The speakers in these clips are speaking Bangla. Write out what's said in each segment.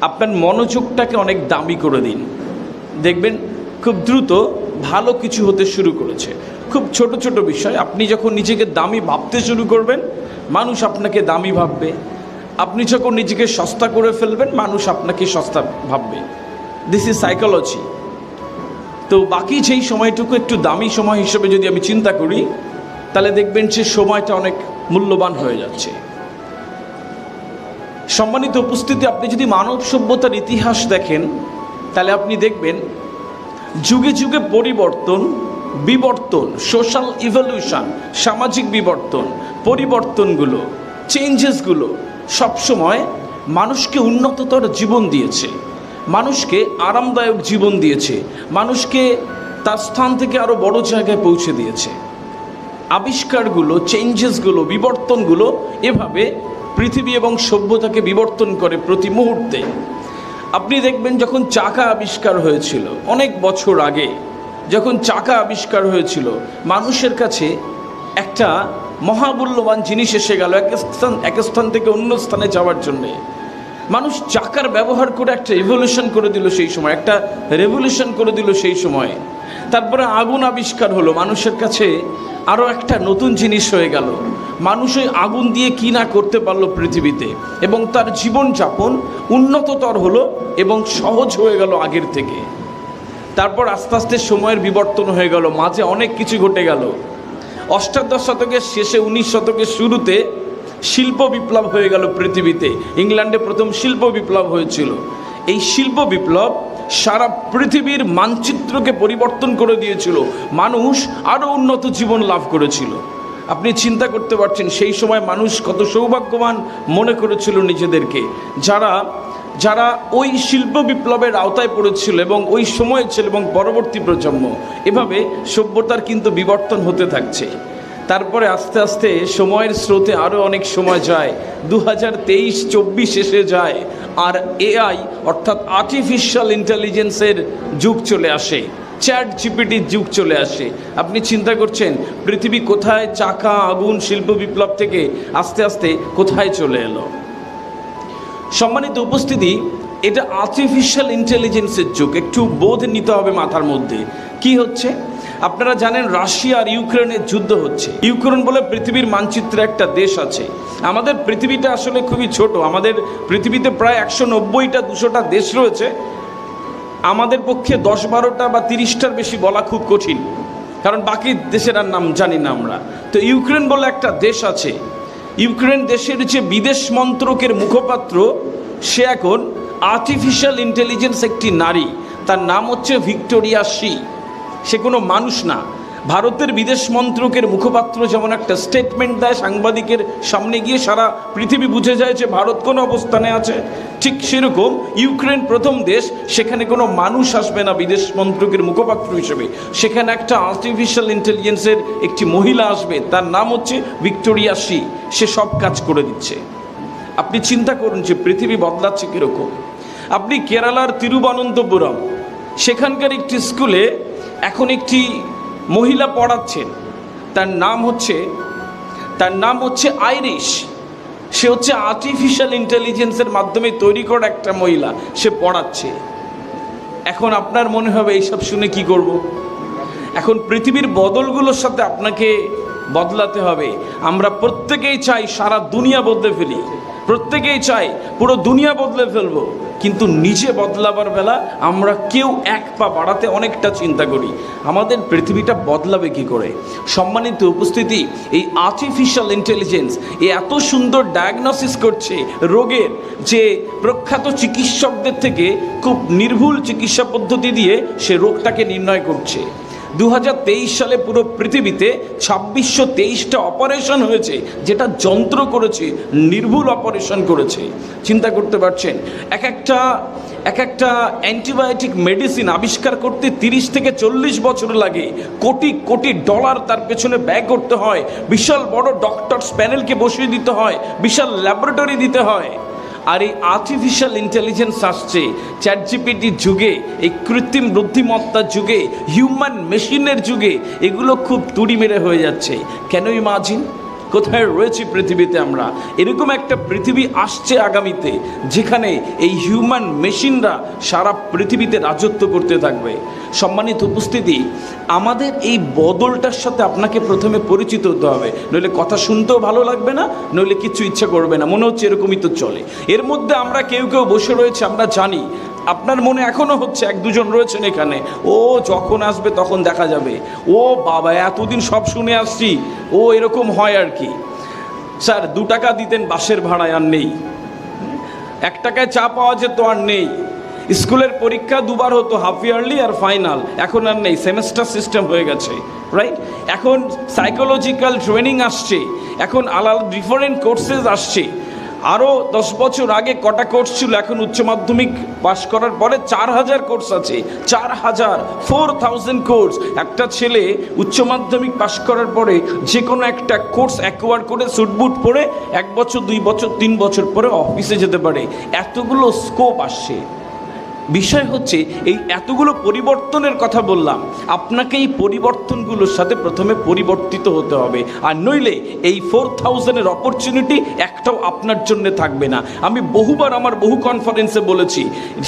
আপনার মনোযোগটাকে অনেক দামি করে দিন। দেখবেন খুব দ্রুত ভালো কিছু হতে শুরু করেছে। খুব ছোট ছোট বিষয়। আপনি যখন নিজেকে দামি ভাবতে শুরু করবেন, মানুষ আপনাকে দামি ভাববে। আপনি যখন নিজেকে সস্তা করে ফেলবেন, মানুষ আপনাকে সস্তা ভাববে। দিস ইজ সাইকোলজি তো বাকি যেই সময়টুকু একটু দামি সময় হিসেবে যদি আমি চিন্তা করি, তাহলে দেখবেন সে সময়টা অনেক মূল্যবান হয়ে যাচ্ছে। সম্মানিত উপস্থিতি, আপনি যদি মানব সভ্যতার ইতিহাস দেখেন, তাহলে আপনি দেখবেন যুগে যুগে পরিবর্তন, বিবর্তন সোশ্যাল ইভলিউশন সামাজিক বিবর্তন, পরিবর্তনগুলো চেঞ্জেসগুলো সবসময় মানুষকে উন্নততর জীবন দিয়েছে। মানুষকে আরামদায়ক জীবন দিয়েছে। মানুষকে তার স্থান থেকে আরও বড় জায়গায় পৌঁছে দিয়েছে। আবিষ্কারগুলো চেঞ্জেসগুলো বিবর্তনগুলো এভাবে পৃথিবী এবং সভ্যতাকে বিবর্তন করে প্রতি মুহূর্তে। আপনি দেখবেন যখন চাকা আবিষ্কার হয়েছিল, অনেক বছর আগে, যখন চাকা আবিষ্কার হয়েছিল, মানুষের কাছে একটা মহামূল্যবান জিনিস এসে গেল এক স্থান এক স্থান থেকে অন্য স্থানে যাওয়ার জন্যে। মানুষ চাকার ব্যবহার করে একটা রেভলিউশন করে দিল সেই সময়, একটা রেভলিউশন করে দিল সেই সময়। তারপরে আগুন আবিষ্কার হলো, মানুষের কাছে আরও একটা নতুন জিনিস হয়ে গেল। মানুষ ওই আগুন দিয়ে কী না করতে পারল পৃথিবীতে এবং তার জীবনযাপন উন্নততর হলো এবং সহজ হয়ে গেল আগের থেকে। তারপর আস্তে আস্তে সময়ের বিবর্তন হয়ে গেল, মাঝে অনেক কিছু ঘটে গেল। অষ্টাদশ শতকের শেষে উনিশ শতকের শুরুতে শিল্প বিপ্লব হয়ে গেল পৃথিবীতে। ইংল্যান্ডে প্রথম শিল্প বিপ্লব হয়েছিল। এই শিল্প বিপ্লব সারা পৃথিবীর মানচিত্রকে পরিবর্তন করে দিয়েছিল। মানুষ আরও উন্নত জীবন লাভ করেছিল। আপনি চিন্তা করতে পারছেন সেই সময় মানুষ কত সৌভাগ্যবান মনে করেছিল নিজেদেরকে। যারা যারা ওই শিল্প বিপ্লবের আওতায় পড়েছিল এবং ওই সময় ছিল এবং পরবর্তী প্রজন্ম, এভাবে সভ্যতার কিন্তু বিবর্তন হতে থাকছে। তারপরে আস্তে আস্তে সময়ের স্রোতে আরও অনেক সময় যায়। দু হাজার তেইশ চব্বিশ এসে যায় আর এআই অর্থাৎ আর্টিফিশিয়াল ইন্টেলিজেন্সের যুগ চলে আসে। চ্যাট জিপিটির যুগ চলে আসে। আপনি চিন্তা করছেন, পৃথিবী কোথায় চাকা, আগুন, শিল্প বিপ্লব থেকে আস্তে আস্তে কোথায় চলে এলো? সম্মানিত উপস্থিতি, এটা আর্টিফিশিয়াল ইন্টেলিজেন্সের যুগ, একটু বোধ নিতে হবে মাথার মধ্যে। কি হচ্ছে? আপনারা জানেন, রাশিয়া আর ইউক্রেনের যুদ্ধ হচ্ছে। ইউক্রেন বলে পৃথিবীর মানচিত্রে একটা দেশ আছে। আমাদের পৃথিবীটা আসলে খুবই ছোট। আমাদের পৃথিবীতে প্রায় একশো নব্বইটা, দুশোটা দেশ রয়েছে। আমাদের পক্ষে দশ বারোটা বা তিরিশটার বেশি বলা খুব কঠিন। কারণ বাকি দেশের আর নাম জানি না আমরা। তো ইউক্রেন বলে একটা দেশ আছে। ইউক্রেন দেশের যে বিদেশ মন্ত্রকের মুখপাত্র, সে এখন আর্টিফিশিয়াল ইন্টেলিজেন্স একটি নারী। তার নাম হচ্ছে ভিক্টোরিয়া সি সে কোনো মানুষ না। ভারতের বিদেশ মন্ত্রকের মুখপাত্র যেমন একটা স্টেটমেন্ট দেয় সাংবাদিকের সামনে গিয়ে সারা পৃথিবী বুঝে যায় যে ভারত কোন অবস্থানে আছে। ঠিক সেরকম ইউক্রেন প্রথম দেশ, সেখানে কোনো মানুষ আসবে না বিদেশ মন্ত্রকের মুখপাত্র হিসেবে। সেখানে একটা আর্টিফিশিয়াল ইন্টেলিজেন্সের একটি মহিলা আসবে, তার নাম হচ্ছে ভিক্টোরিয়া সি সে সব কাজ করে দিচ্ছে। আপনি চিন্তা করুন যে পৃথিবী বদলাচ্ছে কীরকম। আপনি কেরালার তিরুবনন্তপুরম, সেখানকার একটি স্কুলে এখন একটি মহিলা পড়াচ্ছেন। তার নাম হচ্ছে, তার নাম হচ্ছে আইরিশ। সে হচ্ছে আর্টিফিশিয়াল ইন্টেলিজেন্সের মাধ্যমে তৈরি করা একটা মহিলা। সে পড়াচ্ছে। এখন আপনার মনে হবে এইসব শুনে কি করব। এখন পৃথিবীর বদলগুলোর সাথে আপনাকে বদলাতে হবে। আমরা প্রত্যেকেই চাই সারা দুনিয়া বদলে ফেলি। প্রত্যেকেই চাই পুরো দুনিয়া বদলে ফেলব। কিন্তু নিজে বদলাবার বেলা আমরা কেউ এক পা বাড়াতে অনেকটা চিন্তা করি। আমাদের পৃথিবীটা বদলাবে কি করে? সম্মানিত উপস্থিতি, এই আর্টিফিশিয়াল ইন্টেলিজেন্স এ এত সুন্দর ডায়াগনোসিস করছে রোগের যে প্রখ্যাত চিকিৎসকদের থেকে খুব নির্ভুল চিকিৎসা পদ্ধতি দিয়ে সে রোগটাকে নির্ণয় করছে। দু হাজার তেইশ সালে পুরো পৃথিবীতে ছাব্বিশশো তেইশটা অপারেশন হয়েছে, যেটা যন্ত্র করেছে, নির্ভুল অপারেশন করেছে। চিন্তা করতে পারছেন? এক একটা এক একটা অ্যান্টিবায়োটিক মেডিসিন আবিষ্কার করতে তিরিশ থেকে চল্লিশ বছর লাগে। কোটি কোটি ডলার তার পেছনে ব্যয় করতে হয়। বিশাল বড় ডক্টরস প্যানেলকে বসিয়ে দিতে হয়। বিশাল ল্যাবরেটরি দিতে হয়। আর এই আর্টিফিশিয়াল ইন্টেলিজেন্স আসছে। চ্যাটজিপিটির যুগে, এই কৃত্রিম বুদ্ধিমত্তার যুগে হিউম্যান মেশিনের যুগে, এগুলো খুব তুড়ি মেরে হয়ে যাচ্ছে। কেন ইমাজিন কোথায় রয়েছি পৃথিবীতে আমরা? এরকম একটা পৃথিবী আসছে আগামীতে, যেখানে এই হিউম্যান মেশিনরা সারা পৃথিবীতে রাজত্ব করতে থাকবে। সম্মানিত উপস্থিতি, আমাদের এই বদলটার সাথে আপনাকে প্রথমে পরিচিত হতে হবে। নইলে কথা শুনতেও ভালো লাগবে না, নইলে কিছু ইচ্ছা করবে না। মনে হচ্ছে এরকমই তো চলে। এর মধ্যে আমরা কেউ কেউ বসে রয়েছে, আমরা জানি। আপনার মনে এখনও হচ্ছে এক দুজন রয়েছেন এখানে। ও যখন আসবে তখন দেখা যাবে। ও বাবা, এতদিন সব শুনে আসছি। ও এরকম হয় আর কি। স্যার, দু টাকা দিতেন বাসের ভাড়ায় আর নেই। এক টাকায় চা পাওয়া যেত আর নেই। স্কুলের পরীক্ষা দুবার হতো, হাফ ইয়ারলি আর ফাইনাল। এখন আর নেই, সেমেস্টার সিস্টেম হয়ে গেছে রাইট এখন সাইকোলজিক্যাল ট্রেনিং আসছে। এখন আলাদা ডিফারেন্ট কোর্সেস আসছে। আরও দশ বছর আগে কটা কোর্স ছিল? এখন উচ্চ মাধ্যমিক পাশ করার পরে চার হাজার কোর্স আছে। চার হাজার ফোর থাউজেন্ড কোর্স একটা ছেলে উচ্চ মাধ্যমিক পাশ করার পরে যে কোনো একটা কোর্স অ্যাকোয়ার করে সুটবুট পরে এক বছর, দুই বছর, তিন বছর পরে অফিসে যেতে পারে। এতগুলো স্কোপ আসছে। বিষয় হচ্ছে, এই এতগুলো পরিবর্তনের কথা বললাম, আপনাকে এই পরিবর্তনগুলোর সাথে প্রথমে পরিবর্তিত হতে হবে। আর নইলে এই ফোর থাউজেন্ডের অপরচুনিটি একটাও আপনার জন্য থাকবে না। আমি বহুবার আমার বহু কনফারেন্সে বলেছি,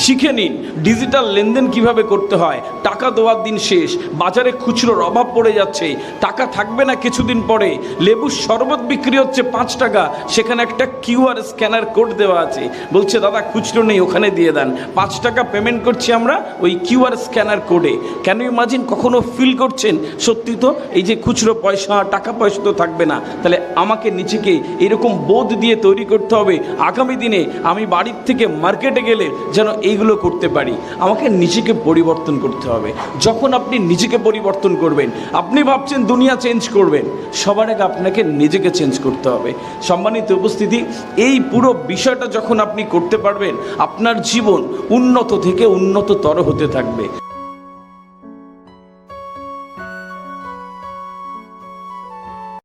শিখে নিন ডিজিটাল লেনদেন কীভাবে করতে হয়, টাকা দেওয়ার দিন শেষ, বাজারে খুচরোর অভাব পড়ে যাচ্ছে, টাকা থাকবে না কিছুদিন পরে লেবুর শরবত বিক্রি হচ্ছে পাঁচ টাকা, সেখানে একটা কিউআর স্ক্যানার কোড দেওয়া আছে, বলছে, দাদা, খুচরো নেই, ওখানে দিয়ে দেন। পাঁচ টাকা পেমেন্ট করছি আমরা ওই কিউআর স্ক্যানার কোডে কেন ইমাজিন কখনো ফিল করছেন? সত্যি তো, এই যে খুচরো পয়সা, টাকা পয়সা তো থাকবে না। তাহলে আমাকে নিজেকে এরকম বোধ দিয়ে তৈরি করতে হবে আগামী দিনে। আমি বাড়ির থেকে মার্কেটে গেলে যেন এইগুলো করতে পারি। আমাকে নিজেকে পরিবর্তন করতে হবে। যখন আপনি নিজেকে পরিবর্তন করবেন, আপনি ভাবছেন দুনিয়া চেঞ্জ করবেন, সবার আগে আপনাকে নিজেকে চেঞ্জ করতে হবে। সম্মানিত উপস্থিতি, এই পুরো বিষয়টা যখন আপনি করতে পারবেন, আপনার জীবন উন্নত থেকে উন্নততর হতে থাকবে।